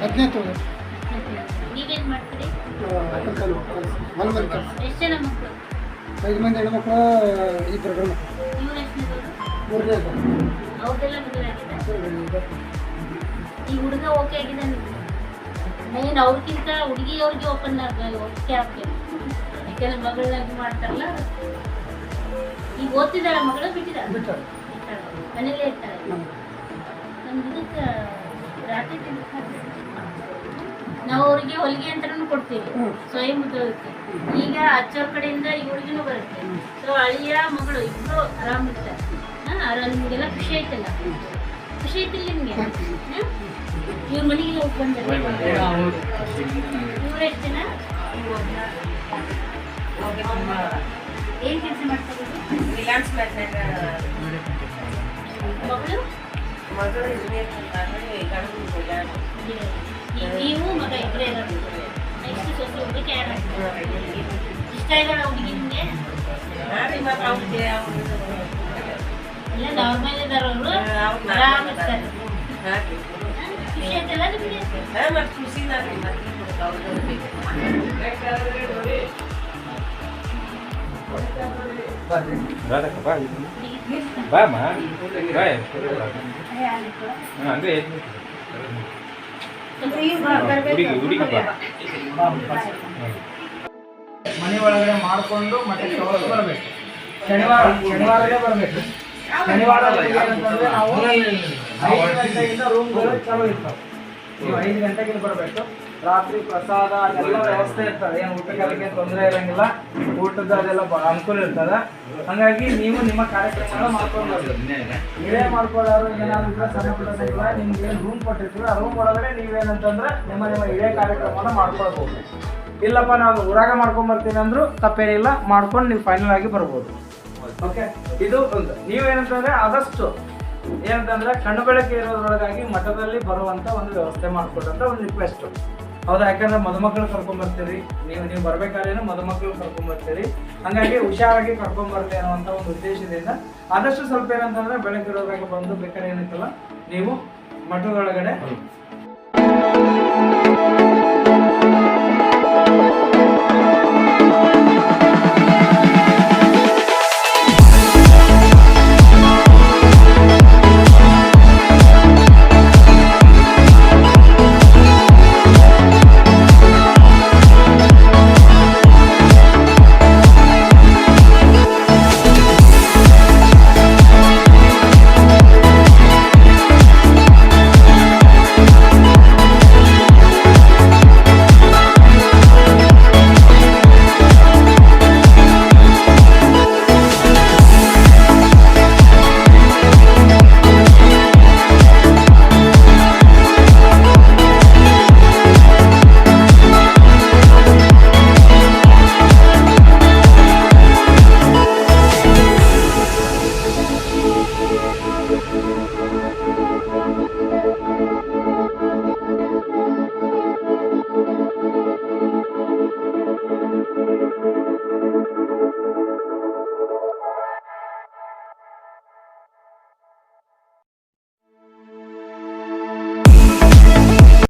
ಹದಿನೈದು ತೊಗೊಂಡು ನೀವೇನ್ ಮಾಡ್ತೀರಿ? ಅಕ್ಕಲ್ಕಲ್ಲು ಹೊಲಮರಿ ಕೆಲಸ ಎಷ್ಟು ಜನ ಮಕ್ಕಳು ಐದು ಮಂದಿ ಹೆಣ್ಮಕ್ಳು ಇಬ್ಬರು ಗಂಡು ಮೂರನೇ. ಅವ್ರದ್ದೆಲ್ಲ ಮದುವೆ ಆಗಿದೆ? ಈ ಹುಡುಗ ಓಕೆ ಆಗಿದೆ ಮೇನ್ ಅವ್ರಿಗಿಂತ ಹುಡುಗಿಯವ್ರಿಗೆ ಓಪನ್ ಓಕೆ ಆಗ್ಬೇಕು. ಯಾಕೆಂದ್ರೆ ಮಗಳನ್ನಾಗಿ ಮಾಡ್ತಾರಲ್ಲ? ಈಗ ಓದ್ತಿದ್ದಾಳ ಮಗಳು ಬಿಟ್ಟಿದ್ದಾಳೆ? ಮನೇಲೇ ಇರ್ತಾಳೆ. ನಮ್ಮ ಹುಡುಗ. ನಾವು ಅವ್ರಿಗೆ ಹೊಲಿಗೆ ಅಂತರನು ಕೊಡ್ತೀವಿ ಸ್ವಯಂ ಉದ್ಯೋಗಕ್ಕೆ ಈಗ ಅಚ್ಚೋರ್ ಕಡೆಯಿಂದ ಇವ್ರಿಗೂ ಬರುತ್ತೆ. ಸೊ ಅಳಿಯ ಮಗಳು ಇಬ್ರು ಆರಾಮಿರ್ತಾರೆ. ಇರ್ತಾರೆ ಆರಾಮ್ ನಿಮಗೆಲ್ಲ ಖುಷಿ ಆಯ್ತಲ್ಲ. ಖುಷಿ ಐತಿಲ್ಲ ನಿಮಗೆ? ಇವ್ರ ಮನೆಗೆ ಹೋಗಿ ಬಂದ್ರೆ? ಇವ್ರು ಎಷ್ಟು ಜನ? ಏನ್ ಕೆಲಸ ಮಾಡ್ತಾರೆ ಮಗಳು? ಮಗಳು ಇಂಜಿನಿಯರ್ ಗಣಪತಿ ಕಲ್ಯಾಣ ಈಗ ನೀವು ಮಗ ಇಬ್ಬರೇ ಇರೋದು ನೆಕ್ಸ್ಟ್ ಸೊಸೆ ಹುಡುಗಿ ಯಾರು ಇಷ್ಟ ಇದ್ದಾಳ ಹುಡುಗಿ ನಿಮಗೆ ನಾಳೆ ಮತ್ತೆ ಅವ್ರಿಗೆ ಎಲ್ಲ ನಾರ್ಮಲ್ ಇದಾರ ಅವರು ಅವ್ರು ಆರಾಮಿರ್ತಾರೆ ಹಾಕಿ ಖುಷಿ ಆಯ್ತಲ್ಲ ನಿಮಗೆ ಮತ್ತೆ ಖುಷಿ ನಾನು ಮತ್ತೆ ಅವ್ರಿಗೆ ರಾಧಕ್ಕ ಬಾ ಬಾಮ್ಮ ಬಾಯ್ ಅಂದರೆ ಹುಡುಗಿ ಹುಡುಗಿ ಬಾ. ಮನೆ ಒಳಗಡೆ ಮಾಡ್ಕೊಂಡು ಮತ್ತೆ ಬರಬೇಕು. ಶನಿವಾರ ಶನಿವಾರವೇ ಬರಬೇಕು. ಶನಿವಾರ ನಾವು ಐದು ಗಂಟೆಯಿಂದ ರೂಮ್ ಚಾಲೂ ಇರ್ತಾವೆ. ನೀವು ಐದು ಗಂಟೆಗೆ ಬರಬೇಕು. ರಾತ್ರಿ ಪ್ರಸಾದ ಎಲ್ಲ ವ್ಯವಸ್ಥೆ ಇರ್ತದೆ. ಏನು ಊಟಕ್ಕೆ ತೊಂದರೆ ಇರಂಗಿಲ್ಲ. ಊಟದ ಅದೆಲ್ಲ ಅನುಕೂಲ ಇರ್ತದೆ. ಹಂಗಾಗಿ ನೀವು ನಿಮ್ಮ ಕಾರ್ಯಕ್ರಮ ಮಾಡ್ಕೊಂಡು ನೀವೇ ಮಾಡ್ಕೊಳ್ಳೋರು, ಏನಾದ್ರು ಸಣ್ಣ ಪುಟ್ಟ ಇದ್ರೆ ನಿಮ್ಗೆ ಏನು ರೂಮ್ ಕೊಟ್ಟಿರ್ತೀವಿ ಆ ರೂಮ್ ಒಳಗಡೆ ನೀವೇನಂತಂದ್ರೆ ನಿಮ್ಮ ನಿಮ್ಮ ಇದೇ ಕಾರ್ಯಕ್ರಮನ ಮಾಡ್ಕೊಳ್ಬೋದು. ಇಲ್ಲಪ್ಪ, ನಾವು ಊರಾಗ ಮಾಡ್ಕೊಂಡು ಬರ್ತೀನಿ ಅಂದ್ರು ತಪ್ಪೇನಿಲ್ಲ ಮಾಡ್ಕೊಂಡು ನೀವು ಫೈನಲ್ ಆಗಿ ಬರ್ಬೋದು. ಓಕೆ ಇದು ಒಂದು. ನೀವೇನಂತಂದ್ರೆ ಆದಷ್ಟು ಏನಂತಂದ್ರೆ ಕಣ್ಣು ಬೆಳಕೆ ಇರೋದ್ರೊಳಗಾಗಿ ಮಠದಲ್ಲಿ ಬರುವಂತ ಒಂದು ವ್ಯವಸ್ಥೆ ಮಾಡ್ಕೊಡಂತ ಒಂದು ರಿಕ್ವೆಸ್ಟ್ ಹೌದಾ? ಯಾಕಂದ್ರೆ ಮದುಮಕ್ಕಳು ಕರ್ಕೊಂಡ್ಬರ್ತೀರಿ ನೀವು ನೀವು ಬರ್ಬೇಕಾದ್ರೆ ಮದುಮಕ್ಕಳು ಕರ್ಕೊಂಡ್ಬರ್ತೀರಿ ಹಂಗಾಗಿ ಹುಷಾರಾಗಿ ಕರ್ಕೊಂಡ್ಬರ್ತೀವಿ ಅನ್ನೋಂಥ ಒಂದು ಉದ್ದೇಶದಿಂದ ಆದಷ್ಟು ಸ್ವಲ್ಪ ಏನಂತಂದ್ರೆ ಬೆಳಗ್ಗೆ ಬಂದು ಬೇಕಾದ್ರೆ ಏನಕ್ಕಲ್ಲ, ನೀವು ಮಠದೊಳಗಡೆ